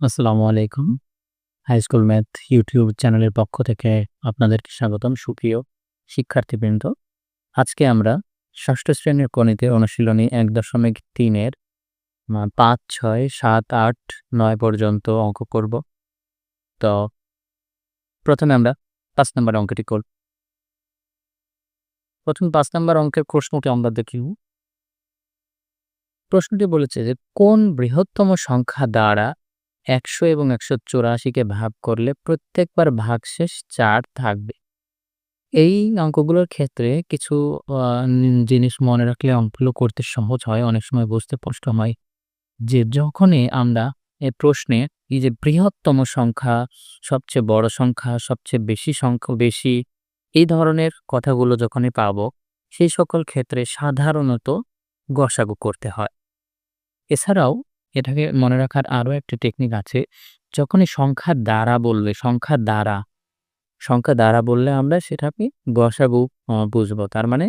আসসালামু আলাইকুম। High school math YouTube চ্যানেলের পক্ষ থেকে আপনাদেরকে স্বাগতম সুপ্রিয় শিক্ষার্থীবৃন্দ। আজকে আমরা ষষ্ঠ শ্রেণির গণিতের অনুশীলনী এক দশমিক তিনের পাঁচ, ছয়, সাত, আট, নয় পর্যন্ত অঙ্ক করব। তো প্রথমে আমরা পাঁচ নাম্বার অঙ্কটি করব। প্রথম পাঁচ নাম্বার অঙ্কের প্রশ্নটি আমরা দেখি। প্রশ্নটি বলেছে যে কোন বৃহত্তম সংখ্যা দ্বারা ১০০ এবং ১৮৪ কে ভাগ করলে প্রত্যেকবার ভাগশেষ চার থাকবে? এই অঙ্কগুলোর ক্ষেত্রে কিছু জিনিস মনে রাখলে অঙ্কগুলো করতে সহজ হয়, অনেক সময় বুঝতে কষ্ট হয়। যে যখনই আমরা এ প্রশ্নে এই যে বৃহত্তম সংখ্যা, সবচেয়ে বড় সংখ্যা, সবচেয়ে বেশি সংখ্যা বেশি এই ধরনের কথাগুলো যখনই পাব সেই সকল ক্ষেত্রে সাধারণত গসাগু করতে হয়। এছাড়াও এটাকে মনে রাখার আরও একটা টেকনিক আছে। যখনই সংখ্যা দ্বারা বলবে, সংখ্যা দ্বারা, সংখ্যা দ্বারা বললে আমরা সেটাকে গসাগু আ বুঝব। তার মানে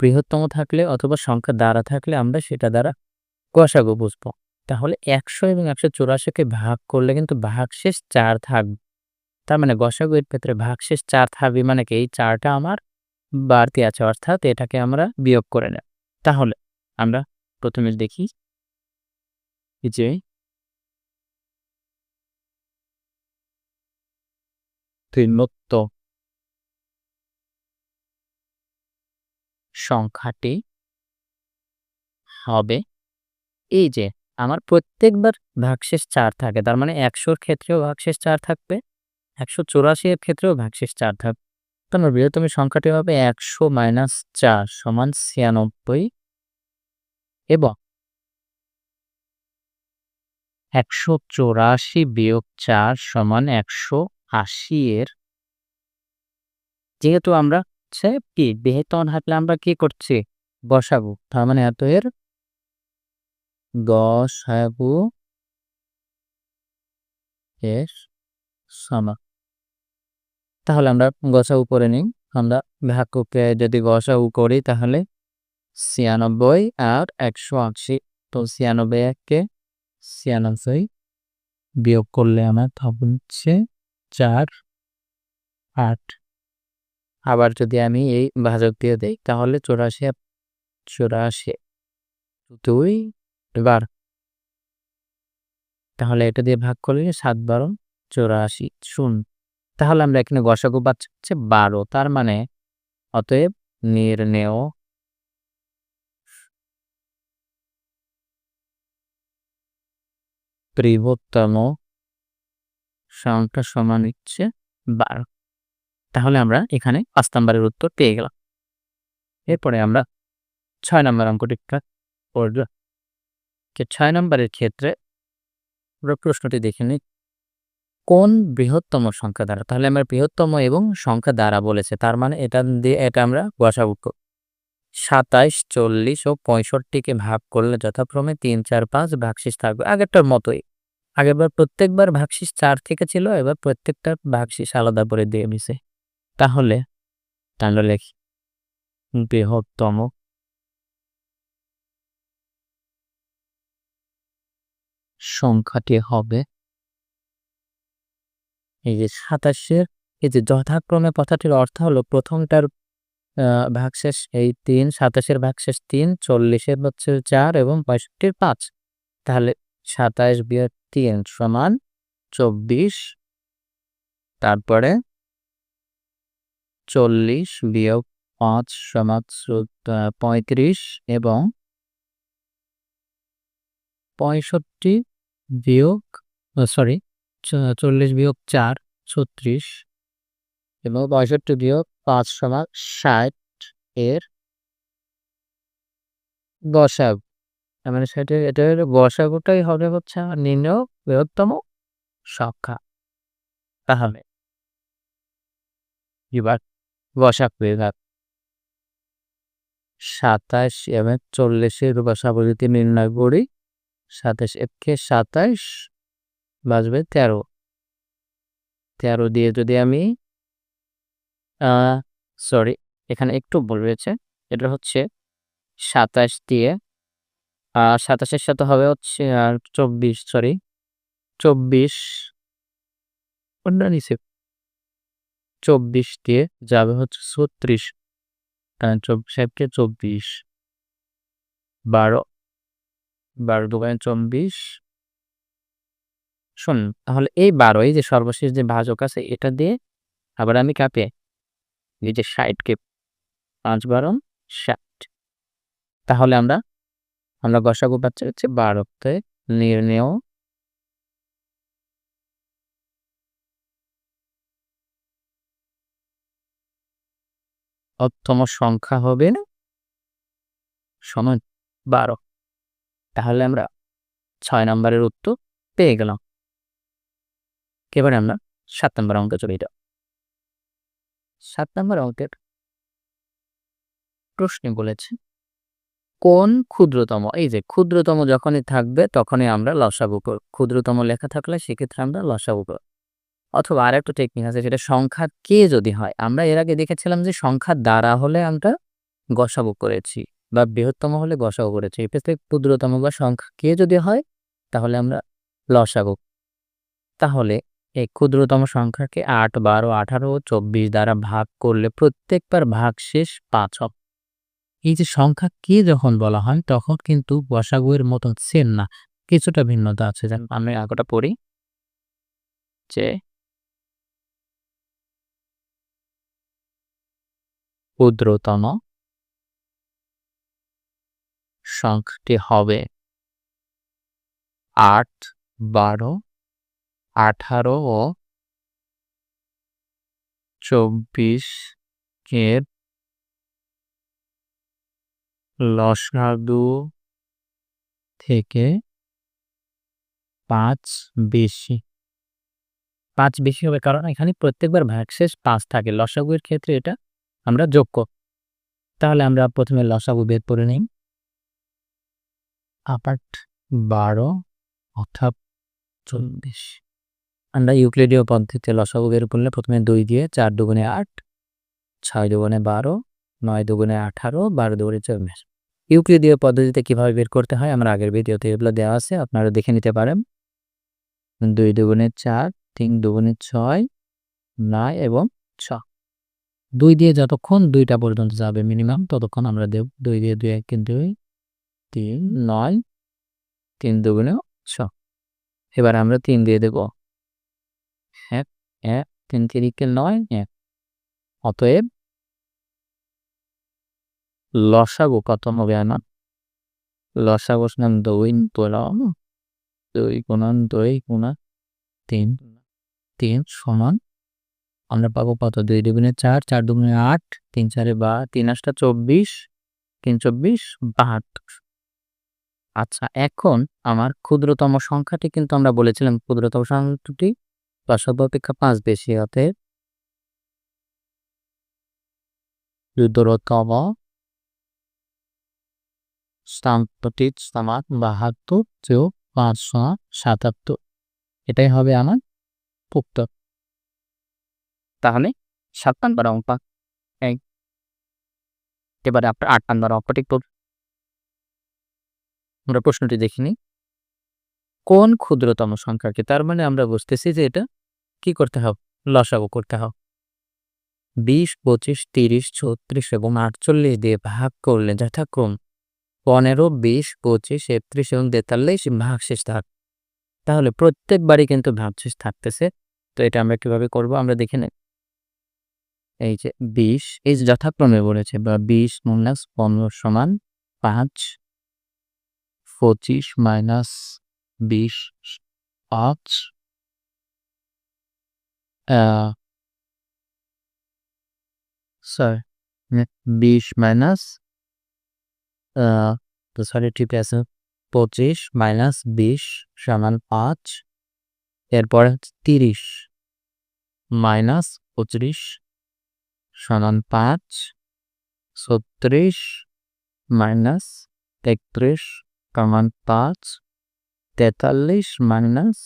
বৃহত্তম থাকলে অথবা সংখ্যা দ্বারা থাকলে আমরা সেটা দ্বারা গসাগু বুঝব। তাহলে ১০০ এবং ১৮৪ কে ভাগ করলে কিন্তু ভাগশেষ চার থাকবে। তার মানে গসাগু এর ক্ষেত্রে ভাগশেষ চার থাকবে মানে কি এই চারটা আমার বাড়তি আছে অর্থাৎ এটাকে আমরা বিয়োগ করে নেব। তাহলে আমরা প্রথমে দেখি যে ঋণোক্ত সংখ্যাটি হবে এই যে আমার প্রত্যেকবার ভাগশেষ ৪ থাকে। তার মানে ১০০ র ক্ষেত্রেও ভাগশেষ ৪ থাকবে, ১৮৪ এর ক্ষেত্রেও ভাগশেষ ৪ থাকবে। মানে বৃহত্তম সংখ্যাটি হবে ১০০ মাইনাস ৪ সমান ৯৬ এবং ১৮৪ বিয়োগ চার সমান ১৮০ এর যেহেতু আমরা হচ্ছে কি বৃহত্তম থাকলে আমরা কি করছি? গসাগু। তার মানে এত এর গসাগু এর সমান। তাহলে আমরা গসাগু করে নিই। আমরা ভাগকে যদি গসাগু করি তাহলে ৯৬ আর ১৮০ তো ৯৬ কে ৯৬ বিয়োগ করলে আমার তখন হচ্ছে ৪ ৮ আবার যদি আমি এই ভাজক দিয়ে দেই, তাহলে ৮৪ আর ৮৪ ২ বার। তাহলে এটা দিয়ে ভাগ করলে ৭ ১২ ৮৪ শূন্য। তাহলে আমরা এখানে গসাগু পাচ্ছি হচ্ছে ১২ তার মানে অতএব নির্ণেয় বৃহত্তম সংখ্যা সমান হচ্ছে ১২ তাহলে আমরা এখানে পাঁচ নাম্বারের উত্তর পেয়ে গেলাম। এরপরে আমরা ছয় নম্বর অঙ্কটি করব। যে ৬ নাম্বারের ক্ষেত্রে আমরা প্রশ্নটি দেখে নিই। কোন বৃহত্তম সংখ্যা দ্বারা? তাহলে আমরা বৃহত্তম এবং সংখ্যা দ্বারা বলেছে। তার মানে এটা দিয়ে এটা আমরা গসাগু ২৭, ৪০ ও ৬৫ কে ভাগ করলে যথাক্রমে ৩, ৪, ৫ ভাগশেষ থাকবে। আগেরটার মতোই। আগেরবার প্রত্যেকবার ভাগশেষ চার থেকে ছিল, এবার প্রত্যেকটা ভাগশেষ আলাদা করে দিয়ে দিছে। তাহলে আমরা লিখি বৃহত্তম সংখ্যাটি হবে এই যে ২৭ এর এই যে যথাক্রমে কথাটির অর্থ হলো প্রথমটার ভাগশেষ এই ৩, ২৭ এর ভাগশেষ ৩, ৪০ এর হচ্ছে ৪ এবং পঁয়ষট্টির পাঁচ। তাহলে ২৭ বিয়োগ তিন সমান ২৪ তারপরে ৪০ বিয়োগ পাঁচ সমান ৩৫ এবং ৬৫ বিয়োগ সরি চ ৪০ বিয়োগ ৪ ৩৬ এবং ৬৫ বিয়োগ ৫ সমান ৬০ এর। তার মানে সেটা এটার গসাগুটাই হবে হচ্ছে আমার নির্ণেয় বৃহত্তম সংখ্যা। তাহলে এবার গসাগু বিভাগ ২৭ এবং ৪০ এর গসাগু যদি নির্ণয় করি ২৭ একে ২৭ বাঁচবে ১৩ ১৩ দিয়ে যদি আমি সরি, এখানে একটু ভুল রয়েছে। এটা হচ্ছে ২৭ দিয়ে, আ ২৭ এর সাথে হবে হচ্ছে আর ২৪ সরি, চব্বিশ কোনটা নিচে, চব্বিশ দিয়ে যাবে হচ্ছে ছত্রিশ চব্বিশ সাহেবকে চব্বিশ, বারো বারো দোকানে চব্বিশ শোন তাহলে এই বারোই যে সর্বশেষ যে ভাজক আছে, এটা দিয়ে আবার আমি কাপে এই যে ষাটকে পাঁচ বারো, ষাট। তাহলে আমরা আমরা গসাগু পাচ্ছি হচ্ছে বারোতে নির্ণেয়। অত্তম সংখ্যা হবে সমান বারো। তাহলে আমরা ছয় নম্বরের উত্তর পেয়ে গেলাম। এবারে আমরা সাত নম্বর অঙ্কে চলে যাও সাত নম্বর অঙ্কের প্রশ্নে বলেছে, কোন ক্ষুদ্রতম, এই যে ক্ষুদ্রতম যখনই থাকবে তখনই আমরা লসাগু করব ক্ষুদ্রতম লেখা থাকলে সেক্ষেত্রে আমরা লসাগু করব অথবা আর একটা টেকনিক আছে সেটা সংখ্যা কে যদি হয়, আমরা এর আগে দেখেছিলাম যে সংখ্যা দ্বারা হলে আমরা গসাগু করেছি বা বৃহত্তম হলে গসাগু করেছি এক্ষেত্রে ক্ষুদ্রতম বা সংখ্যা কে যদি হয় তাহলে আমরা লসাগু, তাহলে এই ক্ষুদ্রতম সংখ্যাকে আট, বারো, আঠারো চব্বিশ দ্বারা ভাগ করলে প্রত্যেকবার ভাগশেষ পাঁচ হবে। এই যে সংখ্যা কে যখন বলা হয়, তখন কিন্তু বসাগুয়ের মতন সেম না, কিছুটা ভিন্নতা আছে। যেন আমি আগটা পড়ি। যে ক্ষুদ্রতম সংখ্যাটি হবে আট, বারো আঠারো ও চব্বিশ এর লসাগু থেকে পাঁচ বেশি। পাঁচ বেশি হবে কারণ এখানে প্রত্যেকবার ভাগশেষ পাঁচ থাকে। লসাগুয়ের ক্ষেত্রে এটা আমরা যোগ্য তাহলে আমরা প্রথমে লসাগু বের করে নিই। আট বারো অর্থাৎ চল্লিশ। আমরা ইউক্লিডীয় পদ্ধতিতে লসাগু বের করলে প্রথমে দুই দিয়ে চার দুগুণে আট, ছয় দুগুণে বারো, নয় দুগুণে আঠারো, বারো দুগুণে চব্বিশ। ইউক্লিডীয় পদ্ধতিতে কীভাবে বের করতে হয় আমার আগের ভিডিওতে এগুলো দেওয়া আছে, আপনারা দেখে নিতে পারেন। দুই দুগুণে চার, তিন দুগুণে ছয়, নয় এবং ছ। দুই দিয়ে যতক্ষণ দুইটা পর্যন্ত যাবে মিনিমাম ততক্ষণ আমরা দেব। দুই দিয়ে দুই, এক দুই, তিন, নয়, তিন দুগুণে ছ। এবার আমরা তিন দিয়ে দেব। এক তিন নয় এক অতএব লসাগু কত হবে আমার লসাগু নাম দুই তোলাম দুই গুণন দুই গুণা তিন তিন সমান আমরা পাবো কত দুই দুগুণে চার চার দুগুণে আট তিন চারে বা তিন আটটা চব্বিশ তিন চব্বিশ বাহাত্তর আচ্ছা এখন আমার ক্ষুদ্রতম সংখ্যাটি কিন্তু আমরা বলেছিলাম ক্ষুদ্রতম সংখ্যাটি লসাগু অপেক্ষা পাঁচ বেশি অতএব ক্ষুদ্রতম স্থানটি সমান বাহাত্তর যোগ পাঁচশো সাতাত্তর। এটাই হবে আমার উত্তর। তাহলে সাত নাম্বার অঙ্ক। এই। এবারে আপনার আট নাম্বার অঙ্কটি আমরা প্রশ্নটি দেখিনি। কোন ক্ষুদ্রতম সংখ্যাকে? তার মানে আমরা বুঝতেছি যে এটা কি করতে হবে? লসাগু করতে হবে। বিশ, পঁচিশ, তিরিশ, ছত্রিশ এবং আটচল্লিশ দিয়ে ভাগ করলে যথাক্রম পনেরো, বিশ, পঁচিশ, একত্রিশ এবং তেতাল্লিশ ভাগশেষ থাক তাহলে প্রত্যেকবারই কিন্তু ভাগশেষ থাকতেছে। তো এটা আমরা কীভাবে করব? আমরা দেখে নেই। এই যে বিশ, এই যে যথাক্রমে বলেছে, বা বিশ মাইনাস পনেরো সমান পাঁচ, পঁচিশ মাইনাস বিশ পাঁচ সরি বিশ মাইনাস সরি ঠিক আছে পঁচিশ মাইনাস বিশ সমান পাঁচ, এরপর তিরিশ মাইনাস পঁচিশ সমান পাঁচ, ছত্রিশ মাইনাস একত্রিশ সমান পাঁচ, তেতাল্লিশ মাইনাস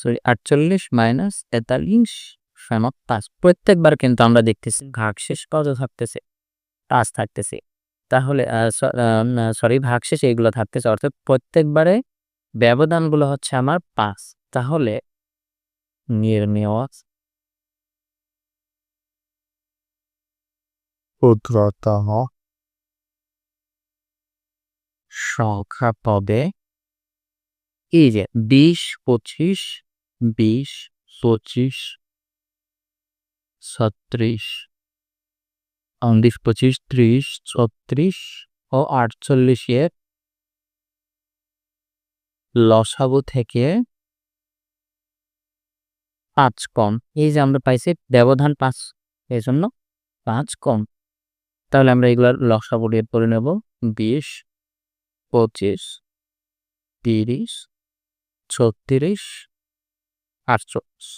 সরি আটচল্লিশ মাইনাস তেতাল্লিশ সমান পাঁচ। প্রত্যেকবার কিন্তু আমরা দেখতেছি ঘাক শেষ কত থাকতেছে পাঁচ থাকতেছে। তাহলে সরি ভাগশেষ এইগুলো থাকতেছে অর্থাৎ প্রত্যেকবারে ব্যবধানগুলো হচ্ছে আমার পাঁচ। তাহলে নির্ণেয় ক্ষুদ্রতম সংখ্যা পাবে এই যে বিশ পঁচিশ বিশ, পঁচিশ, ছত্রিশ উনত্রিশ পঁচিশ, ত্রিশ, ছত্রিশ ও আটচল্লিশ এর লসাগু থেকে পাঁচ কম। এই যে আমরা পাইছি ব্যবধান পাঁচ এই জন্য পাঁচ কম। তাহলে আমরা এগুলার লসাগু বের করে নেব। বিশ, পঁচিশ, তিরিশ, ছত্রিশ আটচল্লিশ।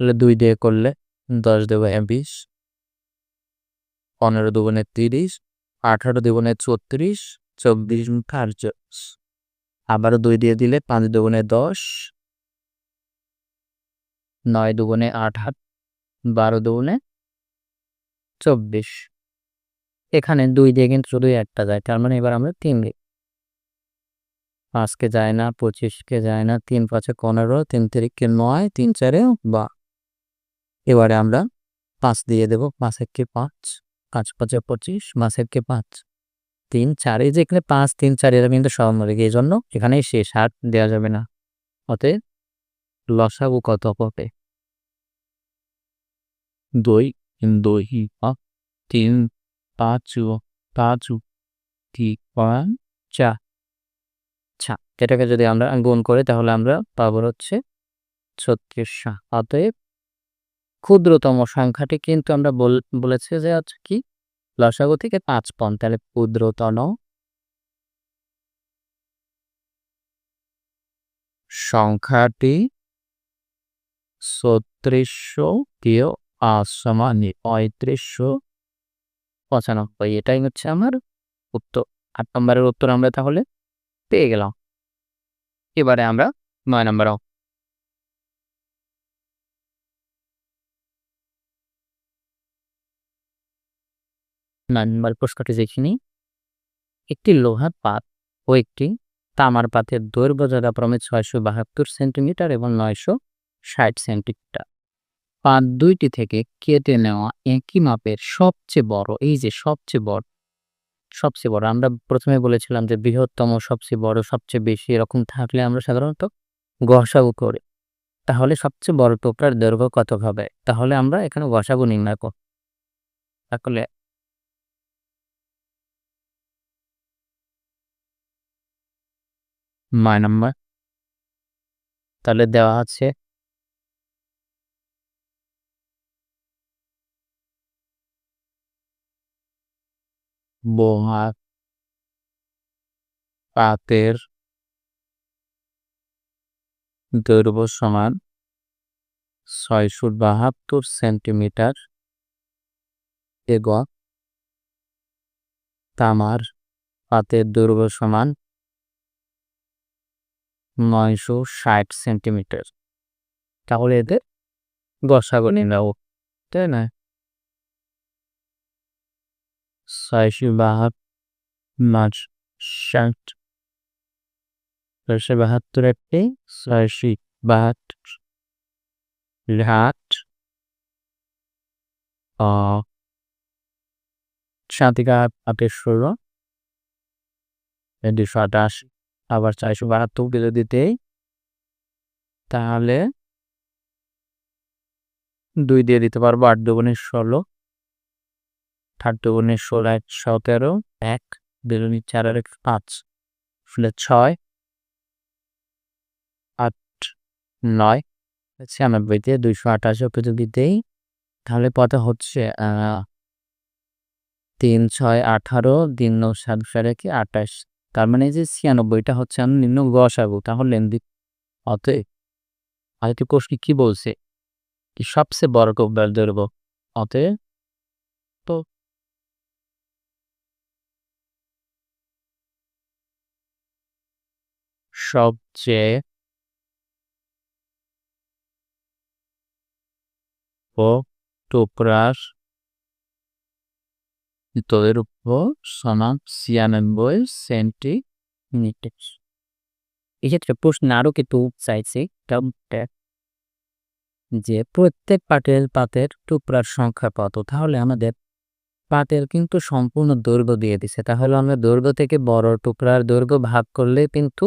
তাহলে দুই দিয়ে করলে দশ দেবো বিশ, পনেরো দুগুণে তিরিশ, আঠারো দুগুণে ছত্রিশ চব্বিশ আটচল্লিশ। আবারও দুই দিয়ে দিলে পাঁচ দুগুণে দশ, নয় দুগুণে আট হাত বারো দুগুণে চব্বিশ। এখানে দুই দিয়ে কিন্তু শুধু একটা যায়, তার মানে এবার আমরা তিন দিই পাঁচকে যায় না পঁচিশকে যায় না, তিন পাঁচে পনেরো, তিন তিরিখকে নয়, তিন চারে বা। এবারে আমরা পাঁচ দিয়ে দেব, পাঁচ পাঁচ পাঁচ পাঁচে পঁচিশ, পাঁচ পাঁচ। তিন চার যে এখানে পাঁচ, তিন চার এরা কিন্তু সমানুপাতিক এই জন্য এখানেই শেষ, আর দেওয়া যাবে না। অতএব লসাগু কত হবে? দুই দুই তিন, পাঁচ পাঁচ, তিন, পাঁচ, চার। এটাকে যদি আমরা গুণ করি, তাহলে আমরা পাবো হচ্ছে ছত্রিশ অতএব ক্ষুদ্রতম সংখ্যাটি কিন্তু আমরা বলেছি যে হচ্ছে কি, লসাগু থেকে পাঁচ পন তাহলে ক্ষুদ্রতম সংখ্যাটি ছত্রিশশো কেউ আসমানি পঁয়ত্রিশশো পঁচানব্বই। এটাই হচ্ছে আমার উত্তর। আট নম্বরের উত্তর আমরা তাহলে পেয়ে গেলাম। এবারে আমরা নয় নম্বর নয় নম্বর প্রশ্নটি দেখিনি। একটি লোহার পাত ও একটি তামার পাতের দৈর্ঘ্য যথাক্রমে ছয়শো বাহাত্তর সেন্টিমিটার এবং নয়শো ষাট সেন্টিমিটার। পাত দুইটি থেকে কেটে নেওয়া একই মাপের সবচেয়ে বড়, এই যে সবচেয়ে বড় সবচেয়ে বড়। আমরা প্রথমে বলেছিলাম যে বৃহত্তম সবচেয়ে বড়, সবচেয়ে বেশি এরকম থাকলে আমরা সাধারণত গসাগু করি। তাহলে সবচেয়ে বড় টোকরার দৈর্ঘ্য কত হবে? তাহলে আমরা এখানে গসাগু নির্ণয় করব তাহলে নয় নম্বর। তাহলে দেওয়া আছে বোমা পাতের দৈর্ঘ্য সমান ছয়শো বাহাত্তর সেন্টিমিটার এবং তামার পাতের দৈর্ঘ্য সমান নয়শো ষাট সেন্টিমিটার। তাহলে এদের গসাগো নিলাও তাই না? ছয়শো বাহাত্তর ষাট। ছয়শো বাহাত্তর একটি ছয়শো বাহাত্তর। ঘাট সাতিকা আটের ষোলো। দুশো আটাশি আবার চারশো বাহাত্তর কিলো দিতে। তাহলে দুই দিয়ে দিতে পারব আট দুগুণের ষোলো। আট দুগুণের ষোলো, এক, সতেরো, এক দুগুণের চার আর এক পাঁচ ফলে ছয়, আট, নয় ছিয়ানব্বই দিয়ে দুইশো আঠাশি ওকে যদি দেই। তাহলে কত হচ্ছে তিন, ছয়, আঠারো তিন নৌ সাত, সাড়ে কি আঠাশ। তার মানে যে ছিয়ানব্বইটা হচ্ছে আমি নিম্ন গসাগু তাহলে অতএব, আরেকটি প্রশ্ন কি বলছে? সবচেয়ে বড় কব্বার ধরব অতএব, তো সবচেয়ে ও টুকরার তোদের উপর সমান ছিয়ানব্বই সেন্টিমিটার। এক্ষেত্রে প্রশ্ন আরও কিন্তু চাইছি যে প্রত্যেক পাটের পাতের টুকরার সংখ্যা কত, তাহলে আমাদের পাতের কিন্তু সম্পূর্ণ দৈর্ঘ্য দিয়ে দিছে। তাহলে আমরা দৈর্ঘ্য থেকে বড় টুকরার দৈর্ঘ্য ভাগ করলে কিন্তু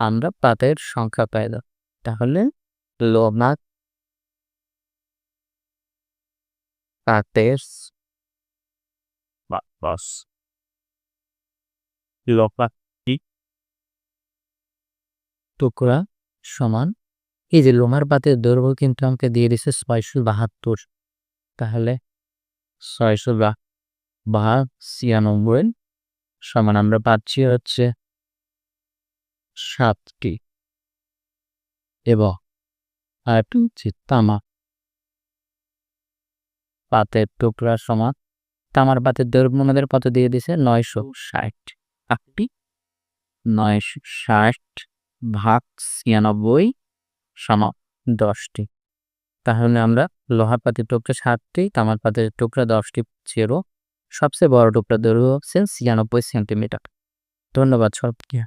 আমরা পাতের সংখ্যা পাই যাব তাহলে লম্বা পাতের বাস। টুকরা সমান। এই যে লোমার পাতের দৈর্ঘ্য কিন্তু আমাকে দিয়ে দিছে ছয়শো বাহাত্তর। তাহলে ছয়শো বা ছিয়ানব্বই সমান আমরা পাচ্ছি হচ্ছে সাতটি। এবং আরেকটি হচ্ছে তামা। পাতের টুকরা সমান তামার পাতের দৈর্ঘ্য কত দিয়ে দিছে নয়শো ষাট। আটটি নয়শো ষাট ভাগ ছিয়ানব্বই সমান দশটি। তাহলে আমরা লোহার পাতের টুকরা সাতটি, তামার পাতের টুকরা দশটি চেরো সবচেয়ে বড় টুকরা দৈর্ঘ্য হচ্ছে ছিয়ানব্বই সেন্টিমিটার। ধন্যবাদ সবকে